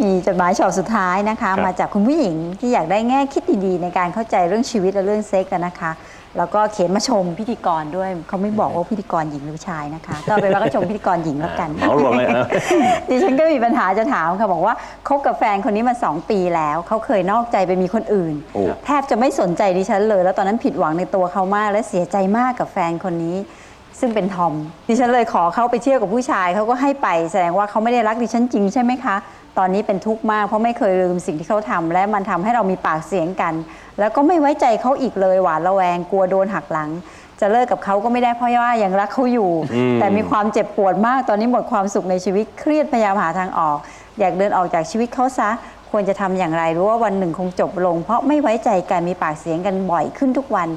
มีจดหมายฉบับสุดท้ายนะคะครับมาจากคุณผู้หญิงที่อยากได้แง่คิดดีๆ ในการเข้าใจเรื่องชีวิตและเรื่องเซ็กกันนะคะ แล้วก็เขียนมาชมพิธีกรด้วยเขาไม่บอกว่าพิธีกรหญิงหรือชายนะคะ ก็เป็นว่าก็ชมพิธีกรหญิงแล้วกันเหมารวมเลยเออดิฉันก็มีปัญหาจะถามค่ะบอกว่าคบกับแฟนคนนี้มาสองปีแล้วเขาเคยนอกใจไปมีคนอื่นโอ้แทบจะไม่สนใจดิฉันเลย แล้วตอนนั้นผิดหวังในตัวเขามาก และเสียใจมากกับแฟนคนนี้ซึ่งเป็นทอมดิฉันเลยขอเขาไปเที่ยวกับผู้ชายเขาก็ให้ไปแสดงว่าเขาไม่ได้รักดิฉันจริงใช่ไหมคะ ตอนนี้เป็นทุกข์มากเพราะไม่เคยลืมสิ่งที่เขาทำและมันทำให้เรามีปากเสียงกัน แล้วก็ไม่ไว้ใจเขาอีกเลยหวาดระแวงกลัวโดนหักหลัง จะเลิกกับเขาก็ไม่ได้เพราะว่ายังรักเขาอยู่อืมแต่มีความเจ็บปวดมาก ตอนนี้หมดความสุขในชีวิตเครียดพยายามหาทางออก อยากเดินออกจากชีวิตเขาซะควรจะทำอย่างไรรู้ว่าวันหนึ่งคงจบลง เพราะไม่ไว้ใจกันมีปากเสียงกันบ่อยขึ้นทุกวัน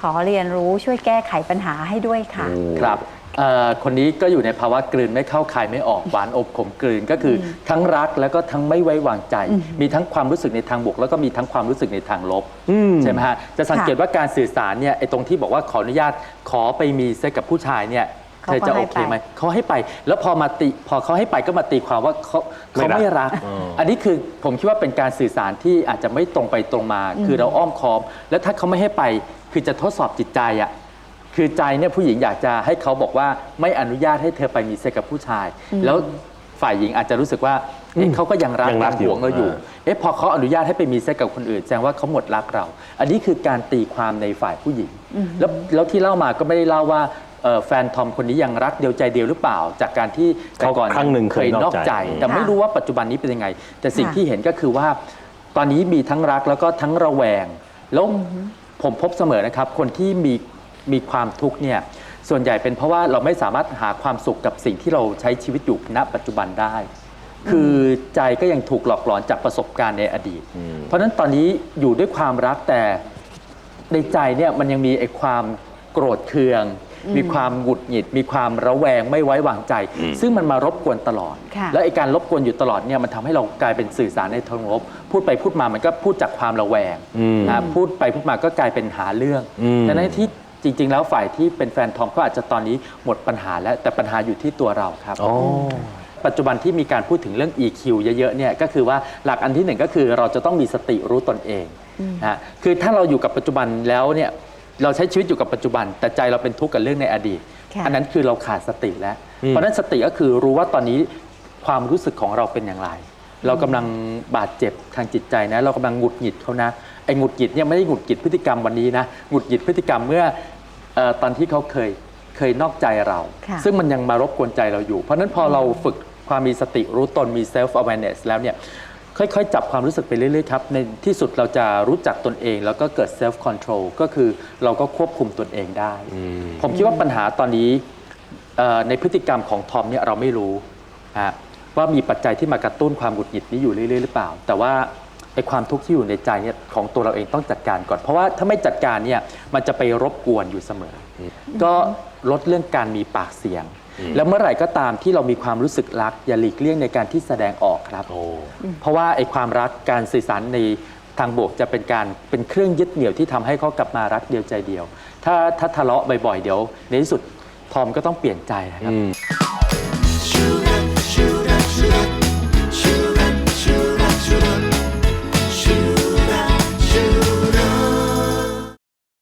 ขอเรียนรู้ช่วยแก้ไขปัญหาให้ด้วยค่ะ ครับ เอ่อคนนี้ก็อยู่ในภาวะกลืนไม่เข้าคายไม่ออกหวานอบขมกลืนก็คืออทั้งรักแล้วก็ทั้งไม่ไว้วางใจ มีทั้งความรู้สึกในทางบวก แล้วก็มีทั้งความรู้สึกในทางลบใช่ไหมฮะจะสังเกตว่าการสื่อสารเนี่ยไอ้ตรงที่บอกว่าขออนุญาตขอไปมีเซ็กกับผู้ชายเนี่ยเธเขาอก็จะให้โอเคไปไหมเขาให้ไป แล้วพอมาติพอเขาให้ไปก็มาตีความว่าเขาเขาไม่ไม่รัรักกอันนี้คือผมคิดว่าเป็นการสื่อสารที่อาจจะไม่ตรงไปตรงมา คือเราอ้อมค้อม แล้วถ้าเขาไม่ให้ไปคือจะทดสอบจิตใจอะ คือใจเนี่ยผู้หญิงอยากจะให้เขาบอกว่าไม่อนุญาตให้เธอไปมีเซ็กกับผู้ชาย แล้วฝ่ายหญิงอาจจะรู้สึกว่าเอ๊ะเขาก็ยังรักยังรักยังหวงเราอยู่อยู่เอ๊ะพอเขาอนุญาตให้ไปมีเซ็กกับคนอื่นแสดงว่าเขาหมดรักเรา อันนี้คือการตีความในฝ่ายผู้หญิง แล้วแล้วที่เล่ามาก็ไม่ได้เล่าว่าเอ่อแฟนทอมคนนี้ยังรักเดียวใจเดียวหรือเปล่า จากการที่แต่เขาก่อนครั้งหนึ่งเคยนอกใจ แต่ไม่ค่ะรู้ว่าปัจจุบันนี้เป็นยังไง แต่สิ่งค่ะ ที่เห็นก็คือว่า ตอนนี้มีทั้งรักแล้วก็ทั้งระแวง แล้วผมพบเสมอนะครับ คนที่มี มีความทุกข์เนี่ยส่วนใหญ่เป็นเพราะว่าเราไม่สามารถหาความสุขกับสิ่งที่เราใช้ชีวิตอยู่ณปัจจุบันได้ คือใจก็ยังถูกหลอกหลอนจากประสบการณ์ในอดีต เพราะฉะนั้นตอนนี้อยู่ด้วยความรักแต่ในใจเนี่ยมันยังมีไอ้ความโกรธเคือง มีความหงุดหงิด มีความระแวงไม่ไว้วางใจ ซึ่งมันมารบกวนตลอด ค่ะ แล้วไอ้การรบกวนอยู่ตลอดเนี่ยมันทำให้เรากลายเป็นสื่อสารในทางลบพูดไปพูดมามันก็พูดจากความระแวงอืมนะพูดไปพูดมาก็กลายเป็นหาเรื่องอืมดังนั้นที่ จริง ๆ แล้วฝ่ายที่เป็นแฟนทอมก็อาจจะตอนนี้หมดปัญหาแล้วแต่ปัญหาอยู่ที่ตัวเราครับอ๋อปัจจุบันที่มีการพูดถึงเรื่อง EQ เยอะๆเนี่ยก็คือว่าหลักอันที่หนึ่งก็คือเราจะต้องมีสติรู้ตนเองนะฮะคือถ้าเราอยู่กับปัจจุบันแล้วเนี่ยเราใช้ชีวิตอยู่กับปัจจุบัน แต่ใจเราเป็นทุกข์กับเรื่องในอดีต ค่ะ อันนั้นคือเราขาดสติแล้วอืมเพราะฉะนั้นสติก็คือรู้ว่าตอนนี้ความรู้สึกของเราเป็นอย่างไร เรากำลังบาดเจ็บทางจิตใจนะ เรากำลังหงุดหงิดเขานะ ไอ้หงุดหงิดเนี่ยไม่ได้หงุดหงิดพฤติกรรมวันนี้นะหงุดหงิดพฤติกรรมเมื่อเออตอนที่เขาเคยเคยนอกใจเรา ค่ะ ซึ่งมันยังมารบกวนใจเราอยู่ เพราะฉะนั้นพอเราฝึกความมีสติรู้ตนมี self awareness แล้วเนี่ยค่อยๆ จับความรู้สึกไปเรื่อยๆครับ ในที่สุดเราจะรู้จักตนเอง แล้วก็เกิด self control ก็คือเราก็ควบคุมตนเองได้ ผมคิดว่าปัญหาตอนนี้เอ่อในพฤติกรรมของทอมเนี่ยเราไม่รู้ฮะว่ามีปัจจัยที่มากระตุ้นความหงุดหงิดนี้อยู่เรื่อยๆหรือเปล่า แต่ว่า ไอ้ความทุกข์ที่อยู่ในใจเนี่ยของตัวเราเองต้องจัดการก่อน เพราะว่าถ้าไม่จัดการเนี่ยมันจะไปรบกวนอยู่เสมออก็ลดเรื่องการมีปากเสียง แล้วเมื่อไหร่ก็ตามที่เรามีความรู้สึกรัก อย่าหลีกเลี่ยงในการที่แสดงออกครับโอ้เพราะว่าไอ้ความรักการสื่อสารในทางบวกจะเป็นการเป็นเครื่องยึดเหนี่ยวที่ทำให้เขากลับมารักเดียวใจเดียว ถ้าถ้าทะเลาะบ่อยๆเดี๋ยว ในที่สุดทอมก็ต้องเปลี่ยนใจนะครับอืม